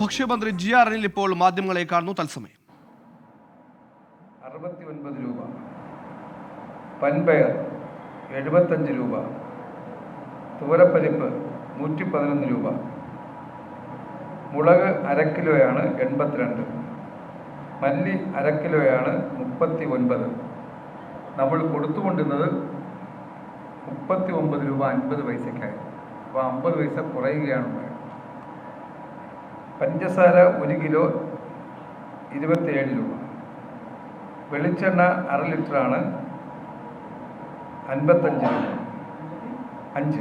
ഭക്ഷ്യമന്ത്രി G R Anil ഇപ്പോൾ മാധ്യമങ്ങളെ കാണുന്നു തത്സമയം. അറുപത്തി ഒൻപത് രൂപ. പൻപയർ എഴുപത്തഞ്ച് രൂപ. തുവരപ്പരിപ്പ് നൂറ്റി പതിനൊന്ന് രൂപ. മുളക് അര കിലോയാണ് എൺപത്തിരണ്ട്. മല്ലി അര കിലോയാണ് മുപ്പത്തി ഒൻപത് നമ്മൾ കൊടുത്തുകൊണ്ടിരുന്നത് മുപ്പത്തി ഒമ്പത് രൂപ അൻപത് പൈസയ്ക്കായി. അപ്പോൾ അമ്പത് പൈസ കുറയുകയാണ് ഉണ്ടായത് പഞ്ചസാര ഒരു കിലോ ഇരുപത്തിയേഴ് രൂപ. വെളിച്ചെണ്ണ അര ലിറ്ററാണ് അൻപത്തഞ്ച് രൂപ. അഞ്ച്.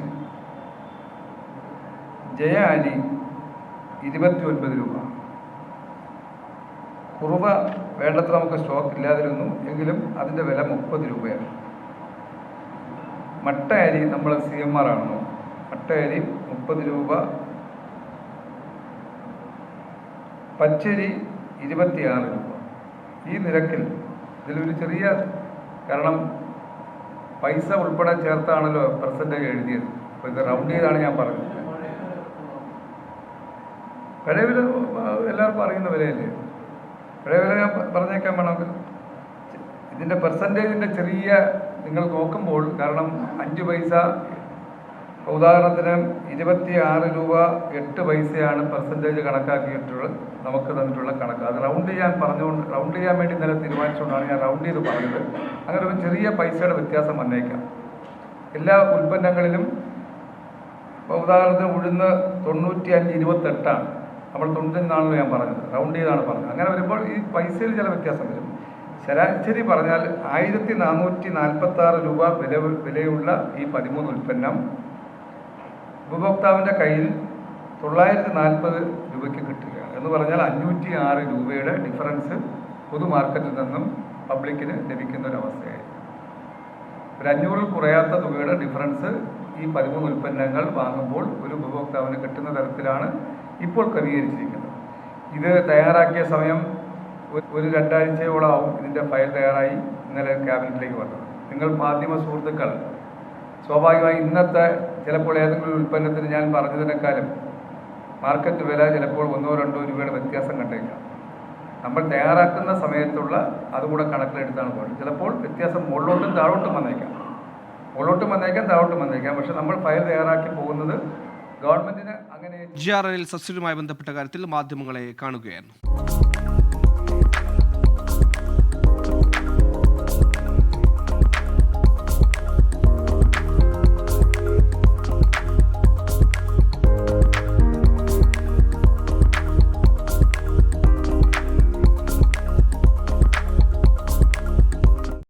ജയ അരി ഇരുപത്തി ഒൻപത് രൂപ. കുറുവ വേണ്ടത്ര നമുക്ക് സ്റ്റോക്ക് ഇല്ലാതിരുന്നു എങ്കിലും അതിന്റെ വില മുപ്പത് രൂപയാണ്. മട്ട അരി നമ്മൾ സി എം ആർ ആണോ മട്ട അരി മുപ്പത് രൂപ പച്ചരി ഇരുപത്തിയാറ് രൂപ. ഈ നിരക്കിൽ ഇതിലൊരു ചെറിയ കാരണം പൈസ ഉൾപ്പെടെ ചേർത്താണല്ലോ പെർസെന്റേജ് എഴുതിയത്. അപ്പോൾ ഇത് റൗണ്ട് ചെയ്താണ് ഞാൻ പറഞ്ഞത്. പഴയ വില എല്ലാവർക്കും അറിയുന്ന വിലയല്ലേ? പഴയ വില ഞാൻ പറഞ്ഞേക്കാൻ വേണമെങ്കിൽ ഇതിന്റെ പെർസെന്റേജിന്റെ ചെറിയ നിങ്ങൾ നോക്കുമ്പോൾ കാരണം അഞ്ച് പൈസ ഉദാഹരണത്തിന് ഇരുപത്തി ആറ് രൂപ എട്ട് പൈസയാണ് പെർസെന്റേജ് കണക്കാക്കിയിട്ടുള്ളത് നമുക്ക് തന്നിട്ടുള്ള കണക്ക്. അത് റൗണ്ട് ചെയ്യാൻ പറഞ്ഞുകൊണ്ട് റൗണ്ട് ചെയ്യാൻ വേണ്ടി ഇന്നലെ തീരുമാനിച്ചുകൊണ്ടാണ് ഞാൻ റൗണ്ട് ചെയ്ത് പറഞ്ഞത്. അങ്ങനെ ഒരു ചെറിയ പൈസയുടെ വ്യത്യാസം വന്നേക്കാം. എല്ലാ ഉൽപ്പന്നങ്ങളിലും ഇപ്പോൾ ഉദാഹരണത്തിന് ഉഴുന്ന് തൊണ്ണൂറ്റി അഞ്ച് ഇരുപത്തെട്ടാണ്. നമ്മൾ തൊണ്ണൂറ്റഞ്ചാണല്ലോ ഞാൻ പറഞ്ഞത്. റൗണ്ട് ചെയ്താണ് പറഞ്ഞത്. അങ്ങനെ വരുമ്പോൾ ഈ പൈസയിൽ ചില വ്യത്യാസം വരും. ശരാശരി പറഞ്ഞാൽ ആയിരത്തി നാനൂറ്റി നാൽപ്പത്തി ആറ് രൂപ വില വിലയുള്ള ഈ പതിമൂന്ന് ഉൽപ്പന്നം ഉപഭോക്താവിന്റെ കയ്യിൽ തൊള്ളായിരത്തി നാൽപ്പത് രൂപയ്ക്ക് കിട്ടുകയാണ് എന്ന് പറഞ്ഞാൽ അഞ്ഞൂറ്റി ആറ് രൂപയുടെ ഡിഫറൻസ് പൊതു മാർക്കറ്റിൽ നിന്നും പബ്ലിക്കിന് ലഭിക്കുന്ന ഒരു അവസ്ഥയായി ഒരു അഞ്ഞൂറിൽ കുറയാത്ത തുകയുടെ ഡിഫറൻസ് ഈ പതിമൂന്ന് ഉൽപ്പന്നങ്ങൾ വാങ്ങുമ്പോൾ ഒരു ഉപഭോക്താവിന് കിട്ടുന്ന തരത്തിലാണ് ഇപ്പോൾ ക്രമീകരിച്ചിരിക്കുന്നത്. ഇത് തയ്യാറാക്കിയ സമയം ഒരു- ഒരു രണ്ടാഴ്ചയോളം ആവും ഇതിന്റെ ഫയൽ തയ്യാറായി ഇന്നലെ ക്യാബിനറ്റിലേക്ക് വന്നത്. നിങ്ങൾ മാധ്യമ സുഹൃത്തുക്കൾ സ്വാഭാവികമായി ഇന്നത്തെ ചിലപ്പോൾ ഏതെങ്കിലും ഉൽപ്പന്നത്തിന് ഞാൻ പറഞ്ഞതിനേക്കാളും മാർക്കറ്റ് വില ചിലപ്പോൾ ഒന്നോ രണ്ടോ രൂപയുടെ വ്യത്യാസം കണ്ടേക്കാം നമ്മൾ തയ്യാറാക്കുന്ന സമയത്തുള്ള അതുകൂടെ കണക്കിലെടുത്താണ് പോകുന്നത് ചിലപ്പോൾ വ്യത്യാസം മുകളിലോട്ടും താഴോട്ടും വന്നേക്കാം. മുകളിലോട്ടും വന്നേക്കാം താഴോട്ടും വന്നേക്കാം. പക്ഷെ നമ്മൾ ഫയൽ തയ്യാറാക്കി പോകുന്നത് ഗവൺമെന്റിന് അങ്ങനെ ജി ആർ എൽ സബ്സിഡിയുമായി ബന്ധപ്പെട്ട കാര്യത്തിൽ മാധ്യമങ്ങളെ കാണുകയായിരുന്നു.